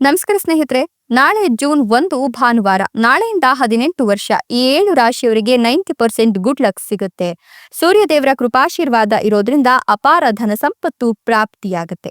ನಮಸ್ಕಾರ ಸ್ನೇಹಿತರೆ, ನಾಳೆ ಜೂನ್ ಒಂದು ಭಾನುವಾರ, ನಾಳೆಯಿಂದ ಹದಿನೆಂಟು ವರ್ಷ, ಈ ಏಳು ರಾಶಿಯವರಿಗೆ ನೈಂಟಿ ಪರ್ಸೆಂಟ್ ಗುಡ್ ಲಕ್ ಸಿಗುತ್ತೆ. ಸೂರ್ಯದೇವರ ಕೃಪಾಶೀರ್ವಾದ ಇರೋದ್ರಿಂದ ಅಪಾರ ಧನ ಸಂಪತ್ತು ಪ್ರಾಪ್ತಿಯಾಗುತ್ತೆ.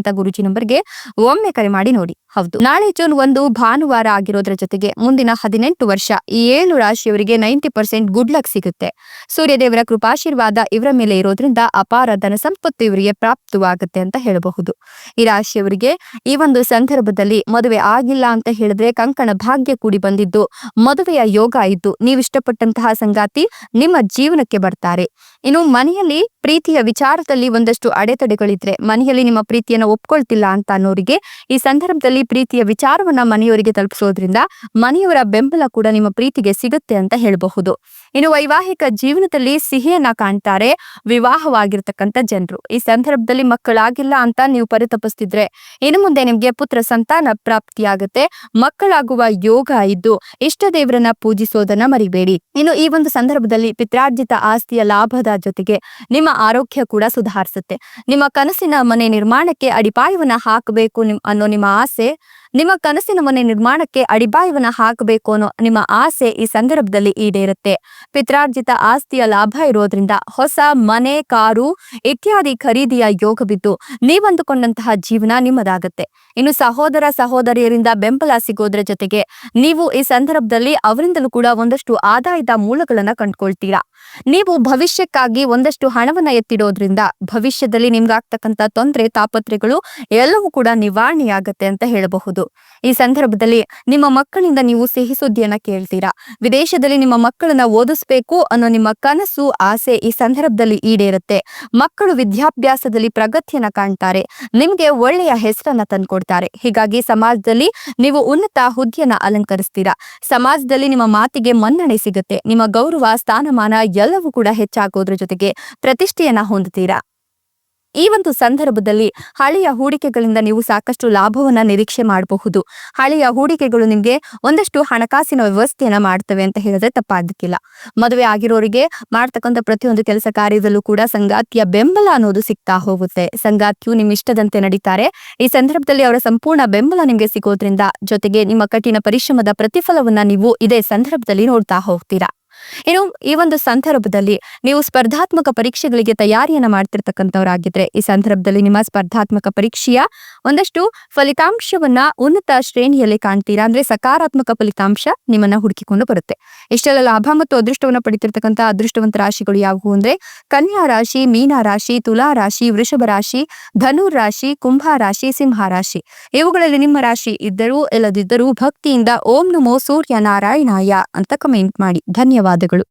ಗುರುಜಿ ನಂಬರ್ಗೆ ಒಮ್ಮೆ ಕರೆ ಮಾಡಿ ನೋಡಿ. ಹೌದು. ನಾಳೆ ಜೂನ್ ಒಂದು ಭಾನುವಾರ ಆಗಿರೋದ್ರ ಜೊತೆಗೆ ಮುಂದಿನ ಹದಿನೆಂಟು ವರ್ಷ ಈ ಏಳು ರಾಶಿಯವರಿಗೆ ನೈಂಟಿ ಪರ್ಸೆಂಟ್ ಗುಡ್ ಲಕ್ ಸಿಗುತ್ತೆ. ಸೂರ್ಯದೇವರ ಕೃಪಾಶೀರ್ವಾದ ಇವರ ಮೇಲೆ ಇರೋದ್ರಿಂದ ಅಪಾರ ಧನ ಸಂಪತ್ತು ಇವರಿಗೆ ಪ್ರಾಪ್ತವಾಗುತ್ತೆ ಅಂತ ಹೇಳಬಹುದು. ಈ ರಾಶಿಯವರಿಗೆ ಈ ಒಂದು ಸಂದರ್ಭದಲ್ಲಿ ಮದುವೆ ಆಗಿಲ್ಲ ಅಂತ ಹೇಳಿದ್ರೆ ಕಂಕಣ ಭಾಗ್ಯ ಕೂಡಿ ಬಂದಿದ್ದು ಮದುವೆಯ ಯೋಗ ಇದ್ದು ನೀವು ಇಷ್ಟಪಟ್ಟಂತಹ ಸಂಗಾತಿ ನಿಮ್ಮ ಜೀವನಕ್ಕೆ ಬರ್ತಾರೆ. ಇನ್ನು ಮನೆಯಲ್ಲಿ ಪ್ರೀತಿಯ ವಿಚಾರದಲ್ಲಿ ಒಂದಷ್ಟು ಅಡೆತಡೆಗಳಿದ್ರೆ ಮನೆಯಲ್ಲಿ ನಿಮ್ಮ ಪ್ರೀತಿಯನ್ನ ಒಪ್ಕೊಳ್ತಿಲ್ಲ ಅಂತ ಅನ್ನೋರಿಗೆ ಈ ಸಂದರ್ಭದಲ್ಲಿ ಪ್ರೀತಿಯ ವಿಚಾರವನ್ನ ಮನೆಯವರಿಗೆ ತಲುಪಿಸೋದ್ರಿಂದ ಮನೆಯವರ ಬೆಂಬಲ ಕೂಡ ನಿಮ್ಮ ಪ್ರೀತಿಗೆ ಸಿಗುತ್ತೆ ಅಂತ ಹೇಳಬಹುದು. ಇನ್ನು ವೈವಾಹಿಕ ಜೀವನದಲ್ಲಿ ಸಿಹಿಯನ್ನ ಕಾಣ್ತಾರೆ ವಿವಾಹವಾಗಿರ್ತಕ್ಕಂಥ ಜನರು. ಈ ಸಂದರ್ಭದಲ್ಲಿ ಮಕ್ಕಳಾಗಿಲ್ಲ ಅಂತ ನೀವು ಪರಿತಪಿಸ್ತಿದ್ರೆ ಇನ್ನು ಮುಂದೆ ನಿಮ್ಗೆ ಪುತ್ರ ಸಂತಾನ ಪ್ರಾಪ್ತಿಯಾಗುತ್ತೆ. ಮಕ್ಕಳಾಗುವ ಯೋಗ ಇದ್ದು ಇಷ್ಟ ದೇವರನ್ನ ಪೂಜಿಸೋದನ್ನ ಮರಿಬೇಡಿ. ಇನ್ನು ಈ ಒಂದು ಸಂದರ್ಭದಲ್ಲಿ ಪಿತ್ರಾರ್ಜಿತ ಆಸ್ತಿಯ ಲಾಭದ ಜೊತೆಗೆ ನಿಮ್ಮ ಆರೋಗ್ಯ ಕೂಡ ಸುಧಾರಿಸುತ್ತೆ. ನಿಮ್ಮ ಕನಸಿನ ಮನೆ ನಿರ್ಮಾಣಕ್ಕೆ ಅಡಿಪಾಯವನ್ನ ಹಾಕಬೇಕು ಅನ್ನೋ ನಿಮ್ಮ ಆಸೆ. ನಿಮ್ಮ ಕನಸಿನ ಮನೆ ನಿರ್ಮಾಣಕ್ಕೆ ಅಡಿಪಾಯವನ್ನ ಹಾಕಬೇಕು ಅನ್ನೋ ನಿಮ್ಮ ಆಸೆ ಈ ಸಂದರ್ಭದಲ್ಲಿ ಈಡೇರುತ್ತೆ. ಪಿತ್ರಾರ್ಜಿತ ಆಸ್ತಿಯ ಲಾಭ ಇರೋದ್ರಿಂದ ಹೊಸ ಮನೆ, ಕಾರು ಇತ್ಯಾದಿ ಖರೀದಿಯ ಯೋಗ ಬಿದ್ದು ನೀವಂದುಕೊಂಡಂತಹ ಜೀವನ ನಿಮ್ಮದಾಗತ್ತೆ. ಇನ್ನು ಸಹೋದರ, ಸಹೋದರಿಯರಿಂದ ಬೆಂಬಲ ಸಿಗೋದ್ರ ಜೊತೆಗೆ ನೀವು ಈ ಸಂದರ್ಭದಲ್ಲಿ ಅವರಿಂದಲೂ ಕೂಡ ಒಂದಷ್ಟು ಆದಾಯದ ಮೂಲಗಳನ್ನ ಕಂಡುಕೊಳ್ತೀರಾ. ನೀವು ಭವಿಷ್ಯಕ್ಕಾಗಿ ಒಂದಷ್ಟು ಹಣವನ್ನ ಎತ್ತಿಡೋದ್ರಿಂದ ಭವಿಷ್ಯದಲ್ಲಿ ನಿಮ್ಗಾಗ್ತಕ್ಕಂತ ತೊಂದರೆ, ತಾಪತ್ರೆಗಳು ಎಲ್ಲವೂ ಕೂಡ ನಿವಾರಣೆಯಾಗತ್ತೆ ಅಂತ ಹೇಳಬಹುದು. ಈ ಸಂದರ್ಭದಲ್ಲಿ ನಿಮ್ಮ ಮಕ್ಕಳಿಂದ ನೀವು ಸಿಹಿ ಸುದ್ದಿಯನ್ನ ಕೇಳ್ತೀರಾ? ವಿದೇಶದಲ್ಲಿ ನಿಮ್ಮ ಮಕ್ಕಳನ್ನ ಓದಿಸ್ಬೇಕು ಅನ್ನೋ ನಿಮ್ಮ ಕನಸು, ಆಸೆ ಈ ಸಂದರ್ಭದಲ್ಲಿ ಈಡೇರುತ್ತೆ. ಮಕ್ಕಳು ವಿದ್ಯಾಭ್ಯಾಸದಲ್ಲಿ ಪ್ರಗತಿಯನ್ನ ಕಾಣ್ತಾರೆ. ನಿಮ್ಗೆ ಒಳ್ಳೆಯ ಹೆಸರನ್ನ ತಂದ್ಕೊಡ್ತಾರೆ. ಹೀಗಾಗಿ ಸಮಾಜದಲ್ಲಿ ನೀವು ಉನ್ನತ ಹುದ್ದೆಯನ್ನ ಅಲಂಕರಿಸ್ತೀರಾ? ಸಮಾಜದಲ್ಲಿ ನಿಮ್ಮ ಮಾತಿಗೆ ಮನ್ನಣೆ ಸಿಗುತ್ತೆ. ನಿಮ್ಮ ಗೌರವ, ಸ್ಥಾನಮಾನ ಎಲ್ಲವೂ ಕೂಡ ಹೆಚ್ಚಾಗೋದ್ರ ಜೊತೆಗೆ ಪ್ರತಿಷ್ಠೆಯನ್ನ ಹೊಂದುತ್ತೀರಾ? ಈ ಒಂದು ಸಂದರ್ಭದಲ್ಲಿ ಹಳೆಯ ಹೂಡಿಕೆಗಳಿಂದ ನೀವು ಸಾಕಷ್ಟು ಲಾಭವನ್ನ ನಿರೀಕ್ಷೆ ಮಾಡಬಹುದು. ಹಳೆಯ ಹೂಡಿಕೆಗಳು ನಿಮಗೆ ಒಂದಷ್ಟು ಹಣಕಾಸಿನ ವ್ಯವಸ್ಥೆಯನ್ನ ಮಾಡ್ತವೆ ಅಂತ ಹೇಳಿದ್ರೆ ತಪ್ಪಾಗಕ್ಕಿಲ್ಲ ಮದುವೆ ಆಗಿರೋರಿಗೆ ಮಾಡ್ತಕ್ಕಂಥ ಪ್ರತಿಯೊಂದು ಕೆಲಸ ಕಾರ್ಯದಲ್ಲೂ ಕೂಡ ಸಂಗಾತಿಯ ಬೆಂಬಲ ಅನ್ನೋದು ಸಿಗ್ತಾ ಹೋಗುತ್ತೆ. ಸಂಗಾತಿಯು ನಿಮ್ಮ ಇಷ್ಟದಂತೆ ನಡೀತಾರೆ. ಈ ಸಂದರ್ಭದಲ್ಲಿ ಅವರ ಸಂಪೂರ್ಣ ಬೆಂಬಲ ನಿಮಗೆ ಸಿಗೋದ್ರಿಂದ ಜೊತೆಗೆ ನಿಮ್ಮ ಕಠಿಣ ಪರಿಶ್ರಮದ ಪ್ರತಿಫಲವನ್ನ ನೀವು ಇದೇ ಸಂದರ್ಭದಲ್ಲಿ ನೋಡ್ತಾ ಹೋಗ್ತೀರಾ. ಇನ್ನು ಈ ಒಂದು ಸಂದರ್ಭದಲ್ಲಿ ನೀವು ಸ್ಪರ್ಧಾತ್ಮಕ ಪರೀಕ್ಷೆಗಳಿಗೆ ತಯಾರಿಯನ್ನ ಮಾಡ್ತಿರ್ತಕ್ಕಂಥವ್ರಾಗಿದ್ರೆ, ಈ ಸಂದರ್ಭದಲ್ಲಿ ನಿಮ್ಮ ಸ್ಪರ್ಧಾತ್ಮಕ ಪರೀಕ್ಷೆಯ ಒಂದಷ್ಟು ಫಲಿತಾಂಶವನ್ನ ಉನ್ನತ ಶ್ರೇಣಿಯಲ್ಲಿ ಕಾಣ್ತೀರಾ ಅಂದ್ರೆ ಸಕಾರಾತ್ಮಕ ಫಲಿತಾಂಶ ನಿಮ್ಮನ್ನ ಹುಡುಕಿಕೊಂಡು ಬರುತ್ತೆ. ಇಷ್ಟೆಲ್ಲ ಲಾಭ ಮತ್ತು ಅದೃಷ್ಟವನ್ನ ಪಡಿತಿರ್ತಕ್ಕಂಥ ಅದೃಷ್ಟವಂತ ರಾಶಿಗಳು ಯಾವುವು ಅಂದ್ರೆ ಕನ್ಯಾ ರಾಶಿ, ಮೀನ ರಾಶಿ, ತುಲಾ ರಾಶಿ, ವೃಷಭ ರಾಶಿ, ಧನು ರಾಶಿ, ಕುಂಭ ರಾಶಿ, ಸಿಂಹ ರಾಶಿ. ಇವುಗಳಲ್ಲಿ ನಿಮ್ಮ ರಾಶಿ ಇದ್ದರೂ ಇಲ್ಲದಿದ್ದರೂ ಭಕ್ತಿಯಿಂದ ಓಂ ನಮೋ ಸೂರ್ಯ ನಾರಾಯಣಾಯ ಅಂತ ಕಮೆಂಟ್ ಮಾಡಿ. ಧನ್ಯವಾದಗಳು